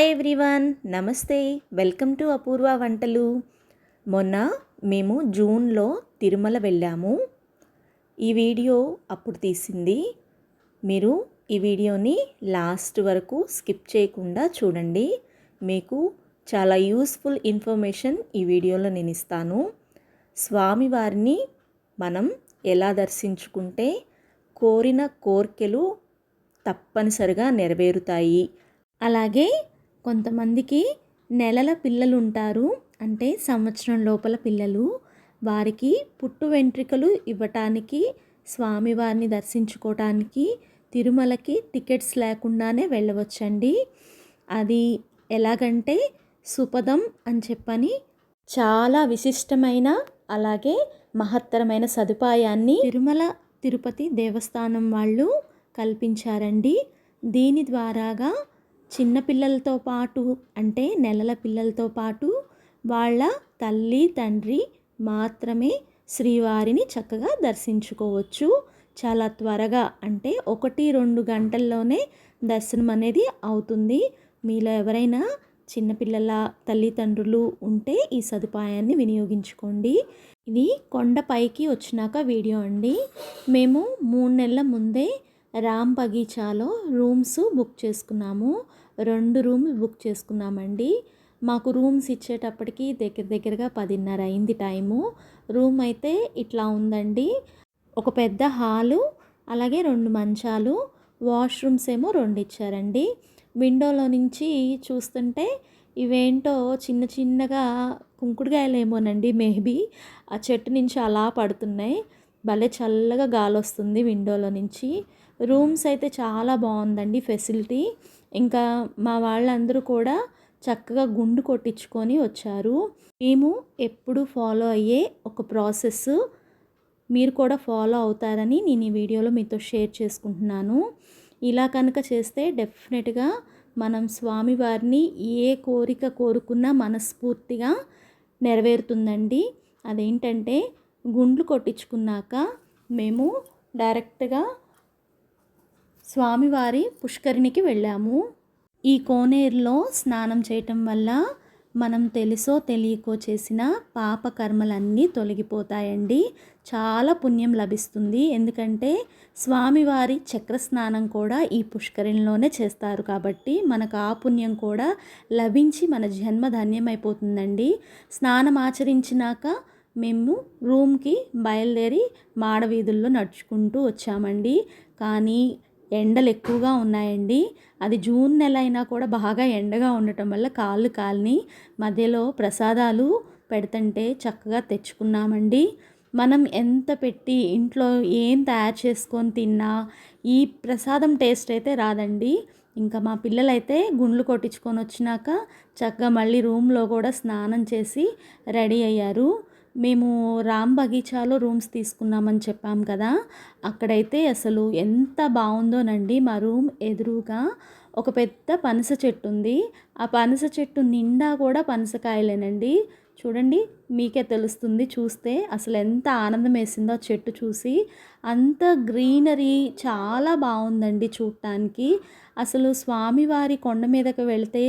Hi everyone నమస్తే. Welcome to Apoorva వంటలు మొన్న మేము జూన్లో తిరుమల వెళ్ళాము. ఈ వీడియో అప్పుడు తీసింది. మీరు ఈ వీడియోని లాస్ట్ వరకు స్కిప్ చేయకుండా చూడండి. మీకు చాలా యూస్ఫుల్ ఇన్ఫర్మేషన్ ఈ వీడియోలో నేను ఇస్తాను. స్వామివారిని మనం ఎలా దర్శించుకుంటే కోరిన కోర్కెలు తప్పనిసరిగా నెరవేరుతాయి. అలాగే కొంతమందికి నెలల పిల్లలు ఉంటారు అంటే సంవత్సరం లోపల పిల్లలు. వారికి పుట్టు వెంట్రికలు ఇవ్వటానికి స్వామివారిని దర్శించుకోవటానికి తిరుమలకి టికెట్స్ లేకుండానే వెళ్ళవచ్చండి. అది ఎలాగంటే సుపదం అని చెప్పని చాలా విశిష్టమైన అలాగే మహత్తరమైన సదుపాయాన్ని తిరుమల తిరుపతి దేవస్థానం వాళ్ళు కల్పించారండి. దీని ద్వారాగా చిన్నపిల్లలతో పాటు అంటే నెలల పిల్లలతో పాటు వాళ్ళ తల్లి తండ్రి మాత్రమే శ్రీవారిని చక్కగా దర్శించుకోవచ్చు. చాలా త్వరగా అంటే ఒకటి రెండు గంటల్లోనే దర్శనం అనేది అవుతుంది. మీలో ఎవరైనా చిన్నపిల్లల తల్లిదండ్రులు ఉంటే ఈ సదుపాయాన్ని వినియోగించుకోండి. ఇది కొండపైకి వచ్చినాక వీడియో అండి. మేము మూడు నెలల ముందే రామ్ బగీచాలో రూమ్స్ బుక్ చేసుకున్నాము. రెండు రూమ్లు బుక్ చేసుకున్నామండి. మాకు రూమ్స్ ఇచ్చేటప్పటికి దగ్గర దగ్గరగా పదిన్నర అయింది టైము. రూమ్ అయితే ఇట్లా ఉందండి. ఒక పెద్ద హాలు అలాగే రెండు మంచాలు వాష్రూమ్స్ ఏమో రెండు ఇచ్చారండి. విండోలో నుంచి చూస్తుంటే ఇవేంటో చిన్న చిన్నగా కుంకుడుగాయలేమోనండి మేబీ. ఆ చెట్టు నుంచి అలా పడుతున్నాయి. భలే చల్లగా గాలి వస్తుంది విండోలో నుంచి. రూమ్స్ అయితే చాలా బాగుందండి ఫెసిలిటీ. ఇంకా మా వాళ్ళందరూ కూడా చక్కగా గుండు కొట్టించుకొని వచ్చారు. మేము ఎప్పుడు ఫాలో అయ్యే ఒక ప్రాసెస్. మీరు కూడా ఫాలో అవుతారని నేను ఈ వీడియోలో మీతో షేర్ చేసుకుంటున్నాను. ఇలా కనుక చేస్తే డెఫినెట్గా మనం స్వామివారిని ఏ కోరిక కోరుకున్నా మనస్ఫూర్తిగా నెరవేరుతుందండి. అదేంటంటే గుండ్లు కొట్టించుకున్నాక మేము డైరెక్ట్గా స్వామివారి పుష్కరిణికి వెళ్ళాము. ఈ కోనేరులో స్నానం చేయటం వల్ల మనం తెలుసో తెలియకో చేసిన పాప కర్మలన్నీ తొలగిపోతాయండి. చాలా పుణ్యం లభిస్తుంది. ఎందుకంటే స్వామివారి చక్ర స్నానం కూడా ఈ పుష్కరిణిలోనే చేస్తారు కాబట్టి మనకు ఆ పుణ్యం కూడా లభించి మన జన్మ ధన్యమైపోతుందండి. స్నానం ఆచరించినాక మేము రూమ్కి బయలుదేరి మాడవీధుల్లో నడుచుకుంటూ వచ్చామండి. కానీ ఎండలు ఎక్కువగా ఉన్నాయండి. అది జూన్ నెల అయినా కూడా బాగా ఎండగా ఉండటం వల్ల కాళ్ళు కాలిని మధ్యలో ప్రసాదాలు పెడుతుంటే చక్కగా తెచ్చుకున్నామండి. మనం ఎంత పెట్టి ఇంట్లో ఏం తయారు చేసుకొని తిన్నా ఈ ప్రసాదం టేస్ట్ అయితే రాదండి. ఇంకా మా పిల్లలైతే గుండ్లు కొట్టించుకొని వచ్చినాక చక్కగా మళ్ళీ రూమ్లో కూడా స్నానం చేసి రెడీ అయ్యారు. మేము రామ్ బగీచాలో రూమ్స్ తీసుకున్నామని చెప్పాం కదా. అక్కడైతే అసలు ఎంత బాగుందోనండి మా రూమ్ ఎదురుగా ఒక పెద్ద పనస చెట్టు ఉంది. ఆ పనస చెట్టు నిండా కూడా పనసకాయలేనండి. చూడండి మీకే తెలుస్తుంది చూస్తే అసలు ఎంత ఆనందం వేసిందో ఆ చెట్టు చూసి. అంత గ్రీనరీ చాలా బాగుందండి చూడటానికి అసలు స్వామివారి కొండ మీదకి వెళితే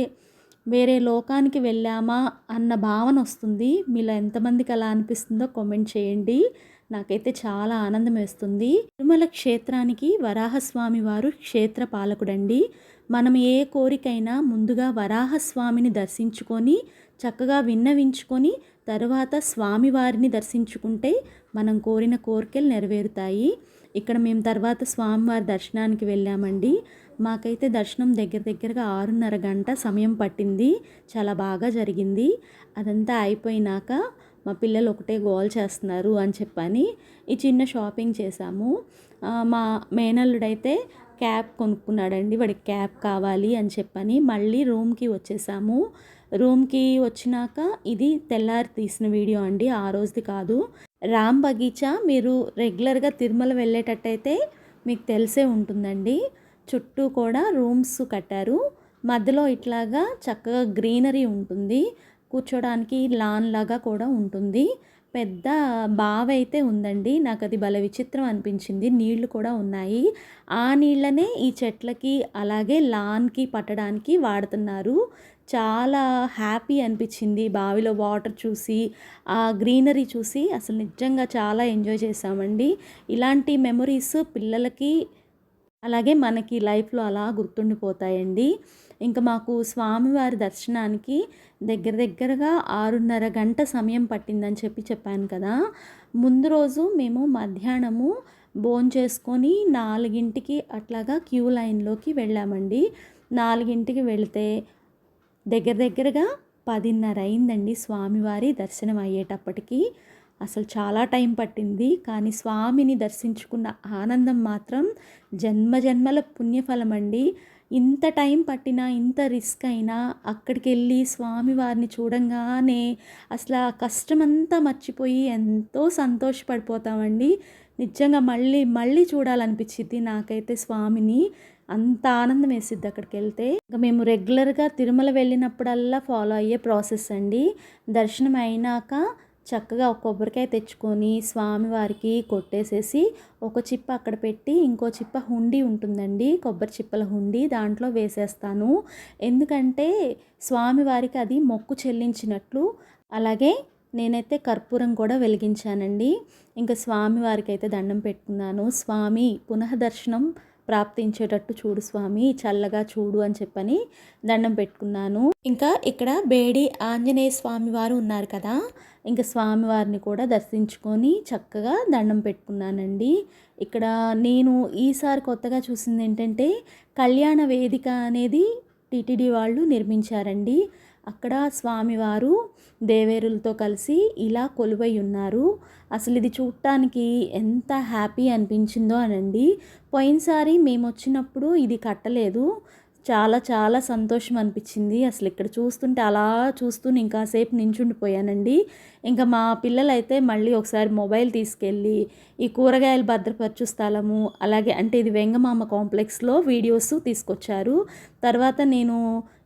వేరే లోకానికి వెళ్ళామా అన్న భావన వస్తుంది. మీలో ఎంతమందికి అలా అనిపిస్తుందో కామెంట్ చేయండి. నాకైతే చాలా ఆనందం వేస్తుంది. తిరుమల క్షేత్రానికి వరాహస్వామి వారు క్షేత్ర పాలకుడండి. మనం ఏ కోరికైనా ముందుగా వరాహస్వామిని దర్శించుకొని చక్కగా విన్నవించుకొని తరువాత స్వామివారిని దర్శించుకుంటే మనం కోరిన కోరికలు నెరవేరుతాయి. ఇక్కడ మేము తర్వాత స్వామివారి దర్శనానికి వెళ్ళామండి. మాకైతే దర్శనం దగ్గర దగ్గరగా ఆరున్నర గంట సమయం పట్టింది. చాలా బాగా జరిగింది. అదంతా అయిపోయినాక మా పిల్లలు ఒకటే గోల్ చేస్తున్నారు అని చెప్పని ఈ చిన్న షాపింగ్ చేశాము. మా మేనల్లుడైతే క్యాబ్ కొనుక్కున్నాడండి. వాడికి క్యాప్ కావాలి అని చెప్పని మళ్ళీ రూమ్కి వచ్చేసాము. రూమ్కి వచ్చినాక ఇది తెల్లారి తీసిన వీడియో అండి. ఆ రోజుది కాదు. రామ్ బగీచా మీరు రెగ్యులర్గా తిరుమల వెళ్ళేటట్టయితే మీకు తెలిసే ఉంటుందండి. చుట్టూ కూడా రూమ్స్ కట్టారు. మధ్యలో ఇట్లాగా చక్కగా గ్రీనరీ ఉంటుంది. కూర్చోడానికి లాన్ లాగా కూడా ఉంటుంది. పెద్ద బావి అయితే ఉందండి. నాకు అది భలే విచిత్రం అనిపించింది. నీళ్ళు కూడా ఉన్నాయి. ఆ నీళ్ళనే ఈ చెట్లకి అలాగే లాన్కి పట్టడానికి వాడుతున్నారు. చాలా హ్యాపీ అనిపించింది. బావిలో వాటర్ చూసి ఆ గ్రీనరీ చూసి అసలు నిజంగా చాలా ఎంజాయ్ చేసామండి ఇలాంటి మెమొరీస్ పిల్లలకి అలాగే మనకి లైఫ్లో అలా గుర్తుండిపోతాయండి. ఇంకా మాకు స్వామివారి దర్శనానికి దగ్గర దగ్గరగా ఆరున్నర గంట సమయం పట్టిందని చెప్పి చెప్పాను కదా. ముందు రోజు మేము మధ్యాహ్నము భోంచేసుకొని నాలుగింటికి అట్లాగా క్యూ లైన్లోకి వెళ్ళామండి. నాలుగింటికి వెళితే దగ్గర దగ్గరగా పదిన్నర అయిందండి స్వామివారి దర్శనం అయ్యేటప్పటికి. అసలు చాలా టైం పట్టింది. కానీ స్వామిని దర్శించుకున్న ఆనందం మాత్రం జన్మ జన్మల పుణ్యఫలం అండి ఇంత టైం పట్టినా ఇంత రిస్క్ అయినా అక్కడికి వెళ్ళి స్వామివారిని చూడంగానే అసలు ఆ కష్టమంతా మర్చిపోయి ఎంతో సంతోషపడిపోతామండి. నిజంగా మళ్ళీ మళ్ళీ చూడాలనిపించింది నాకైతే స్వామిని. అంత ఆనందం వేసిద్ది అక్కడికి వెళ్తే ఇంకా మేము రెగ్యులర్గా తిరుమల వెళ్ళినప్పుడల్లా ఫాలో అయ్యే ప్రాసెస్ అండి. దర్శనం అయినాక చక్కగా ఒక కొబ్బరికాయ తెచ్చుకొని స్వామివారికి కొట్టేసేసి ఒక చిప్ప అక్కడ పెట్టి ఇంకో చిప్ప హుండీ ఉంటుందండి కొబ్బరి చిప్పల హుండీ దాంట్లో వేసేస్తాను. ఎందుకంటే స్వామివారికి అది మొక్కు చెల్లించినట్లు అలాగే నేనైతే కర్పూరం కూడా వెలిగించానండి. ఇంకా స్వామివారికి అయితే దండం పెట్టుకున్నాను స్వామి పునఃదర్శనం ప్రాప్తించేటట్టు చూడు స్వామి చల్లగా చూడు అని చెప్పని దండం పెట్టుకున్నాను. ఇంకా ఇక్కడ బేడి ఆంజనేయ స్వామి వారు ఉన్నారు కదా ఇంకా స్వామివారిని కూడా దర్శించుకొని చక్కగా దండం పెట్టుకున్నానండి. ఇక్కడ నేను ఈసారి కొత్తగా చూసింది ఏంటంటే కళ్యాణ వేదిక అనేది టీటీడీ వాళ్ళు నిర్మించారండి. అక్కడ స్వామివారు దేవేరులతో కలిసి ఇలా కొలువై ఉన్నారు. అసలు ఇది చూడటానికి ఎంత హ్యాపీ అనిపించిందో అనండి. పోయినసారి మేము వచ్చినప్పుడు ఇది కట్టలేదు. చాలా చాలా సంతోషం అనిపించింది. అసలు ఇక్కడ చూస్తుంటే అలా చూస్తూ ఇంకాసేపు నించుండిపోయానండి. ఇంకా మా పిల్లలైతే మళ్ళీ ఒకసారి మొబైల్ తీసుకెళ్ళి ఈ కూరగాయలు భద్రపరచు స్థలము అలాగే అంటే ఇది వెంగమామ కాంప్లెక్స్లో వీడియోస్ తీసుకొచ్చారు. తర్వాత నేను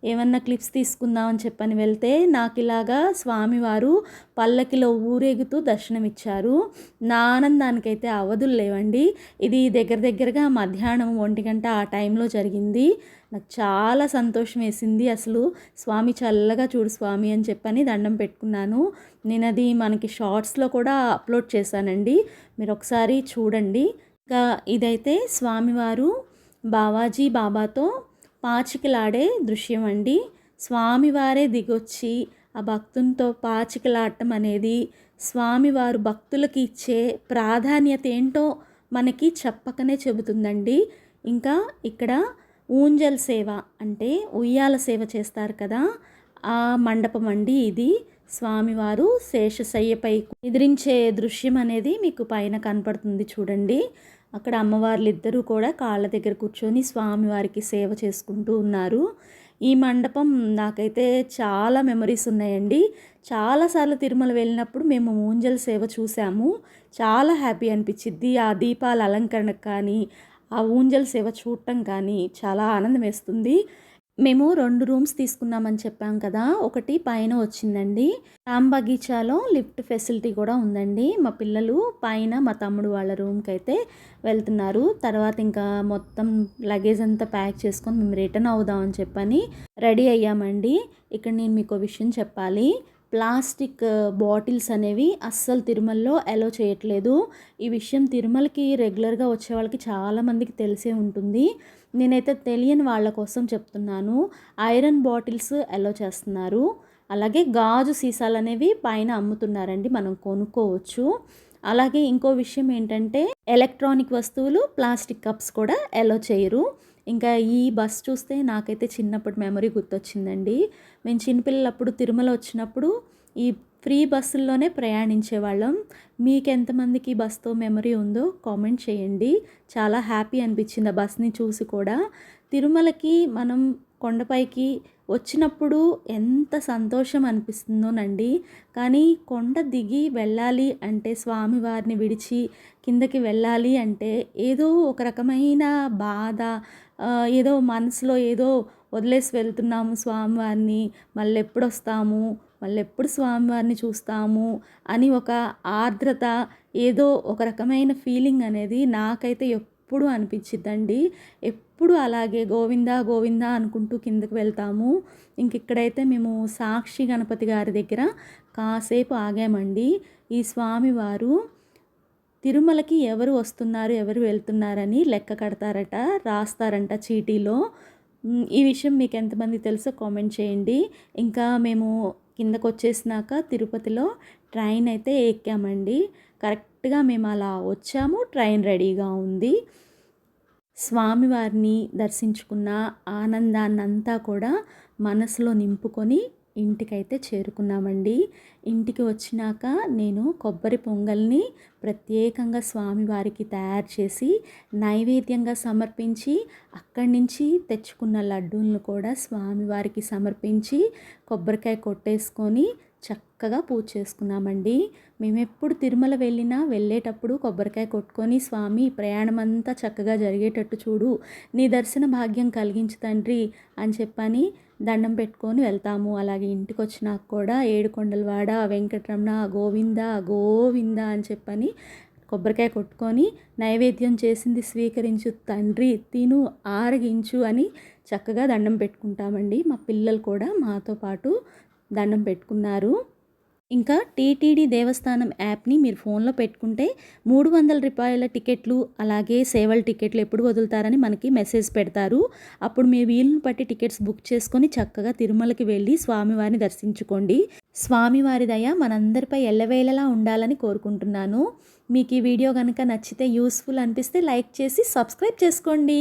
ఏమన్నా క్లిప్స్ తీసుకుందామని చెప్పని వెళ్తే నాకు ఇలాగా స్వామివారు పల్లకిలో ఊరేగుతూ దర్శనమిచ్చారు. నా ఆనందానికైతే అవధులు లేవండి. ఇది దగ్గర దగ్గరగా మధ్యాహ్నం ఒంటి గంట ఆ టైంలో జరిగింది. నాకు చాలా సంతోషం వేసింది అసలు. స్వామి చల్లగా చూడు స్వామి అని చెప్పని దండం పెట్టుకున్నాను. నేను అది మనకి షార్ట్స్లో కూడా అప్లోడ్ చేశానండి. మీరు ఒకసారి చూడండి. ఇంకా ఇదైతే స్వామివారు బావాజీ బాబాతో పాచికలాడే దృశ్యం అండి స్వామివారే దిగొచ్చి ఆ భక్తునితో పాచికలాడటం అనేది స్వామివారు భక్తులకి ఇచ్చే ప్రాధాన్యత ఏంటో మనకి చెప్పకనే చెబుతుందండి. ఇంకా ఇక్కడ ఊంజల్ సేవ అంటే ఉయ్యాల సేవ చేస్తారు కదా. ఆ మండపం అండి ఇది. స్వామివారు శేషశయ్యపై ఎదిరించే దృశ్యం అనేది మీకు పైన కనపడుతుంది చూడండి. అక్కడ అమ్మవార్లు ఇద్దరూ కూడా కాళ్ళ దగ్గర కూర్చొని స్వామివారికి సేవ చేసుకుంటూ ఉన్నారు. ఈ మండపం నాకైతే చాలా మెమరీస్ ఉన్నాయండి. చాలాసార్లు తిరుమల వెళ్ళినప్పుడు మేము ఊంజల్ సేవ చూసాము చాలా హ్యాపీ అనిపించింది ఆ దీపాల అలంకరణ కానీ ఆ ఊంజల్ సేవ చూడటం కానీ చాలా ఆనందం వేస్తుంది. మేము రెండు రూమ్స్ తీసుకున్నామని చెప్పాం కదా ఒకటి పైన వచ్చిందండి. రామ్ బగీచాలో లిఫ్ట్ ఫెసిలిటీ కూడా ఉందండి. మా పిల్లలు పైన మా తమ్ముడు వాళ్ళ రూమ్కి అయితే వెళ్తున్నారు. తర్వాత ఇంకా మొత్తం లగేజ్ అంతా ప్యాక్ చేసుకొని మేము రిటర్న్ అవుదామని చెప్పని రెడీ అయ్యామండి. ఇక్కడ నేను మీకు విషయం చెప్పాలి. ప్లాస్టిక్ బాటిల్స్ అనేవి అస్సలు తిరుమలలో అలో చేయట్లేదు. ఈ విషయం తిరుమలకి రెగ్యులర్గా వచ్చే వాళ్ళకి చాలామందికి తెలిసే ఉంటుంది. నేనైతే తెలియని వాళ్ళ కోసం చెప్తున్నాను. ఐరన్ బాటిల్స్ అలో చేస్తున్నారు. అలాగే గాజు సీసాలు అనేవి పైన అమ్ముతున్నారండి మనం కొనుక్కోవచ్చు. అలాగే ఇంకో విషయం ఏంటంటే ఎలక్ట్రానిక్ వస్తువులు ప్లాస్టిక్ కప్స్ కూడా అలో చేయరు. ఇంకా ఈ బస్ చూస్తే నాకైతే చిన్నప్పటి మెమరీ గుర్తొచ్చిందండి. మేము చిన్నపిల్లలప్పుడు తిరుమల వచ్చినప్పుడు ఈ ఫ్రీ బస్సుల్లోనే ప్రయాణించే వాళ్ళం మీకు ఎంతమందికి బస్తో మెమరీ ఉందో కామెంట్ చేయండి. చాలా హ్యాపీ అనిపించింది ఆ బస్ని చూసి కూడా. తిరుమలకి మనం కొండపైకి వచ్చినప్పుడు ఎంత సంతోషం అనిపిస్తుందోనండి. కానీ కొండ దిగి వెళ్ళాలి అంటే స్వామివారిని విడిచి కిందకి వెళ్ళాలి అంటే ఏదో ఒక రకమైన బాధ ఏదో మనసులో ఏదో వదిలేసి వెళ్తున్నాము స్వామివారిని. మళ్ళీ ఎప్పుడు వస్తాము మళ్ళీ ఎప్పుడు స్వామివారిని చూస్తాము అని ఒక ఆర్ద్రత ఏదో ఒక రకమైన ఫీలింగ్ అనేది నాకైతే ఎప్పుడు అనిపించిద్దండి ఎప్పుడు అలాగే గోవింద గోవింద అనుకుంటూ కిందకు వెళ్తాము. ఇంక ఇక్కడైతే మేము సాక్షి గణపతి గారి దగ్గర కాసేపు ఆగామండి. ఈ స్వామివారు తిరుమలకి ఎవరు వస్తున్నారు ఎవరు వెళ్తున్నారని లెక్క కడతారట రాస్తారంట చీటీలో. ఈ విషయం మీకు ఎంతమంది తెలుసో కామెంట్ చేయండి. ఇంకా మేము కిందకు వచ్చేసినాక తిరుపతిలో ట్రైన్ అయితే ఎక్కామండి. కరెక్ట్గా మేము అలా వచ్చాము. ట్రైన్ రెడీగా ఉంది. స్వామివారిని దర్శించుకున్న ఆనందాన్నంతా కూడా మనసులో నింపుకొని ఇంటికైతే చేరుకున్నామండి. ఇంటికి వచ్చినాక నేను కొబ్బరి పొంగల్ని ప్రత్యేకంగా స్వామివారికి తయారు చేసి నైవేద్యంగా సమర్పించి అక్కడి నుంచి తెచ్చుకున్న లడ్డూలను కూడా స్వామివారికి సమర్పించి కొబ్బరికాయ కొట్టేసుకొని చక్కగా పూజ చేసుకున్నామండి. మేము ఎప్పుడు తిరుమల వెళ్ళినా వెళ్ళేటప్పుడు కొబ్బరికాయ కొట్టుకొని స్వామి ప్రయాణం అంతా చక్కగా జరిగేటట్టు చూడు నీ దర్శన భాగ్యం కలిగించు తండ్రి అని చెప్పని దండం పెట్టుకొని వెళ్తాము. అలాగే ఇంటికి వచ్చినాక కూడా ఏడుకొండలవాడ వెంకటరమణ గోవింద గోవింద అని చెప్పని కొబ్బరికాయ కొట్టుకొని నైవేద్యం చేసింది స్వీకరించు తండ్రి తిను ఆరగించు అని చక్కగా దండం పెట్టుకుంటామండి. మా పిల్లలు కూడా మాతో పాటు దండం పెట్టుకున్నారు. ఇంకా టీటీడీ దేవస్థానం యాప్ని మీరు ఫోన్లో పెట్టుకుంటే మూడు వందల రూపాయల టికెట్లు అలాగే సేవల టికెట్లు ఎప్పుడు వదులుతారని మనకి మెసేజ్ పెడతారు. అప్పుడు మీ వీలుని బట్టి టికెట్స్ బుక్ చేసుకొని చక్కగా తిరుమలకి వెళ్ళి స్వామివారిని దర్శించుకోండి. స్వామివారి దయ మనందరిపై ఎల్లవేళలా ఉండాలని కోరుకుంటున్నాను. మీకు ఈ వీడియో కనుక నచ్చితే యూస్ఫుల్ అనిపిస్తే లైక్ చేసి సబ్స్క్రైబ్ చేసుకోండి.